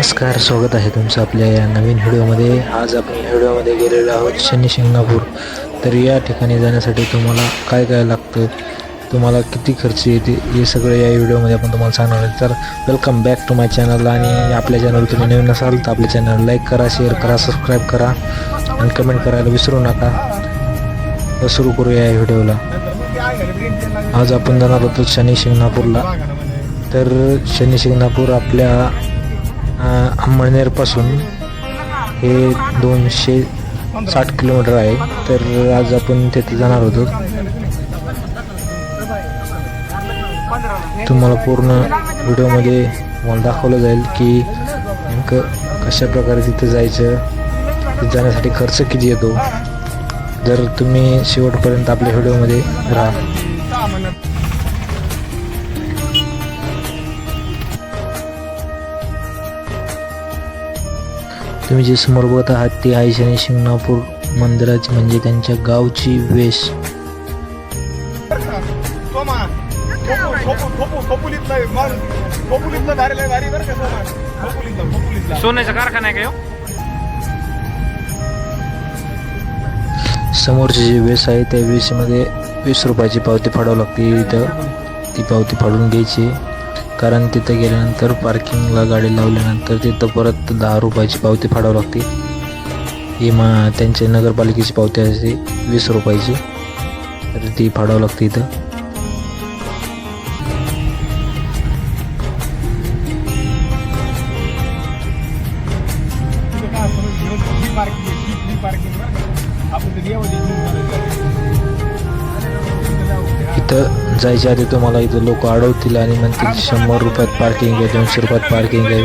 नमस्कार स्वागत आहे तुमचं आपल्या या नवीन व्हिडिओमध्ये. आज आपण या व्हिडिओमध्ये गेलेलो आहोत शनी शिंगणापूर. तर या ठिकाणी जाण्यासाठी तुम्हाला काय काय लागतं तुम्हाला किती खर्च येते हे सगळं या व्हिडिओमध्ये आपण तुम्हाला सांगणार आहे. तर welcome back to my channel आणि आपल्या चॅनल तुम्ही नवीन असाल तर आपल्या चॅनल लाईक करा शेअर करा सबस्क्राईब करा आणि कमेंट करायला विसरू नका. तर सुरू करूया या व्हिडिओला. आज आपण जाणार होतो शनी शिंगणापूरला. तर शनी शिंगणापूर आपल्या अंमळनेरपासून हे दोनशे साठ किलोमीटर आहे. तर आज आपण तिथे जाणार होतो. तुम्हाला पूर्ण व्हिडिओमध्ये मला दाखवलं जाईल की नेमकं कशा प्रकारे तिथे जायचं जाण्यासाठी खर्च किती येतो. जर तुम्ही शेवटपर्यंत आपल्या व्हिडिओमध्ये राहा. तुम्ही जे समोर बघत आहात ते आहे शनी शिंगणापूर मंदिराची म्हणजे त्यांच्या गावची वेश सोमा खोपू खोपू खोपुलीतला आहे. मग खोपुलीतला भारी लय भारी बरं का सोमा खोपुलीतला खोपुलीतला सोन्याचा कारखाना आहे का ह्यो? समोरची जी वेस आहे त्या वेशीमध्ये वीस रुपयाची पावती फाडावं लागते इथं ती पावती फाडून घ्यायची कारण तिथं गेल्यानंतर पार्किंगला गाडी लावल्यानंतर तिथं परत दहा रुपयाची पावती फाडावं लागते. ही मा त्यांच्या नगरपालिकेची पावती असते वीस रुपयाची. तर ती फाडावं लागते इथं. इथं जायच्या आधी तुम्हाला इथं लोक अडवतील आणि म्हणतील शंभर रुपयात पार्किंग आहे दोनशे रुपयात पार्किंग आहे.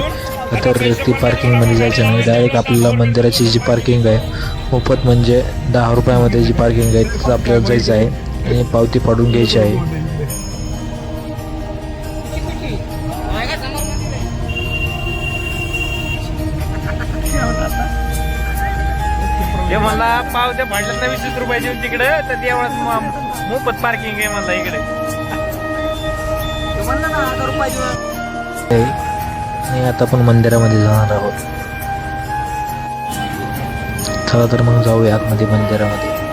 तर ती पार्किंगमध्ये जायचं नाही. डायरेक्ट आपल्याला मंदिराची जी पार्किंग आहे मोफत म्हणजे दहा रुपयामध्ये जी पार्किंग आहे तिथं आपल्याला जायचं आहे आणि पावती पाडून घ्यायची आहे. हे म्हणला पावत्या भांडल्यात ना वीस रुपयाची तिकडे तर तेवढाच मोफत पार्किंग आहे म्हणला इकडे. आणि आता आपण मंदिरामध्ये जाणार आहोत. चला तर मग जाऊया आतमध्ये मंदिरामध्ये.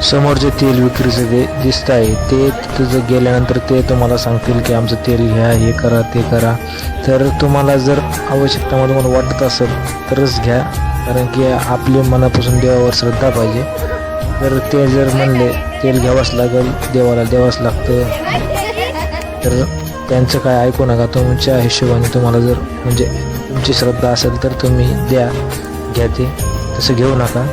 समोर जे तेल विक्रीचं जे दिसत आहे ते तिथं जर गेल्यानंतर ते तुम्हाला सांगतील की आमचं तेल घ्या हे करा ते करा. तर तुम्हाला जर आवश्यकता तुम्हाला वाटत असेल तरच घ्या. कारण की आपली मनापासून देवावर श्रद्धा पाहिजे. तर ते जर म्हणले तेल घ्यावंच लागेल देवाला द्यावंच लागतं तर त्यांचं काय ऐकू नका. तुमच्या हिशोबाने तुम्हाला जर म्हणजे तुमची श्रद्धा असेल तर तुम्ही द्या. घ्या ते. तसं घेऊ नका.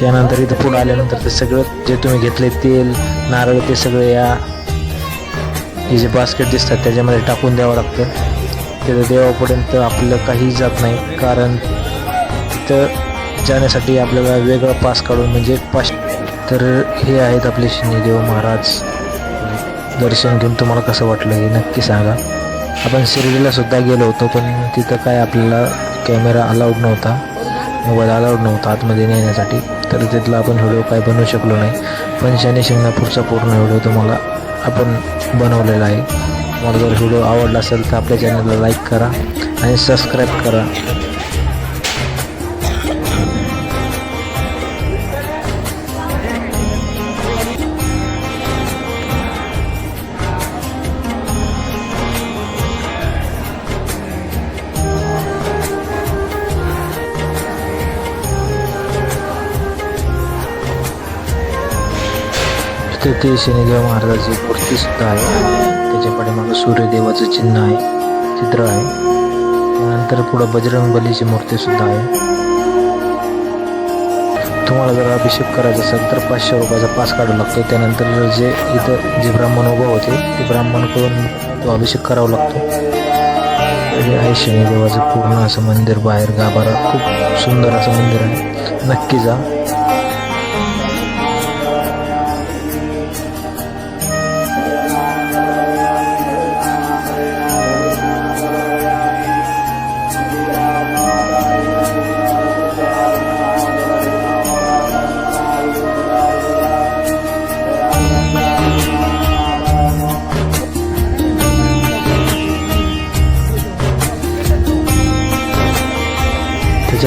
त्यानंतर इथं पुढं आल्यानंतर ते सगळं जे तुम्ही घेतले तेल नारळ ते सगळं या हे जे बास्केट दिसतात त्याच्यामध्ये टाकून द्यावं लागतं. तिथं देवापर्यंत आपलं काही जात नाही. कारण तिथं जाण्यासाठी आपल्याला वेगळा पास काढून म्हणजे पास तर हे आहेत आपले शनिदेव महाराज. दर्शन घेऊन तुम्हाला कसं वाटलं हे नक्की सांगा. आपण शिर्डीला सुद्धा गेलो होतो पण तिथं काय आपल्याला कॅमेरा अलाउड नव्हता. मोबाईल अलाउड नव्हता आतमध्ये नेण्यासाठी. तर तिथला आपण व्हिडिओ काय बनवू शकलो नाही. पण शनी शिंगणापूरचा पूर्ण व्हिडिओ तुम्हाला आपण बनवलेला आहे. तुम्हाला जर व्हिडिओ आवडला असेल तर आपल्या चॅनलला लाईक करा आणि सबस्क्राईब करा. तिथे ते शनिदेव महाराजाची मूर्ती सुद्धा आहे. त्याच्या पाठीमागं सूर्यदेवाचं चिन्ह आहे चित्र आहे. त्यानंतर पुढं बजरंग बलीची मूर्ती सुद्धा आहे. तुम्हाला जर अभिषेक करायचा असेल तर पाचशे रुपयाचा पास काढावं लागतो. त्यानंतर जे इथं जे ब्राह्मण उभं होते ते ब्राह्मणकडून तो अभिषेक करावा लागतो. हे आहे आहे शनिदेवाचं पूर्ण असं मंदिर बाहेर. गाभारा खूप सुंदर असं मंदिर आहे. नक्की जा.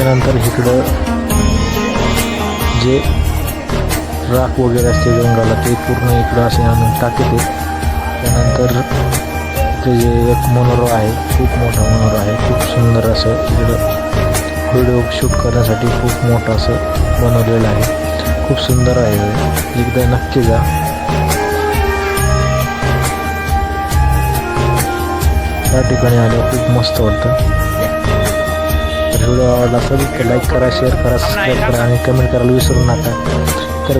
त्याच्यानंतर इकडं जे राख वगैरे असते जंगलाला ते पूर्ण इकडं असे आणून टाकते. त्यानंतर ते जे एक मनोरो आहे खूप मोठा मनोरो आहे खूप सुंदर असं इकडं व्हिडिओ शूट करण्यासाठी खूप मोठं असं बनवलेलं आहे. खूप सुंदर आहे एकदा नक्की जा. त्या ठिकाणी आलं खूप मस्त वाटतं. व्हिडिओ आवडला असेल लाईक करा शेअर करा सबस्क्राईब करा आणि कमेंट करायला विसरू नका. तर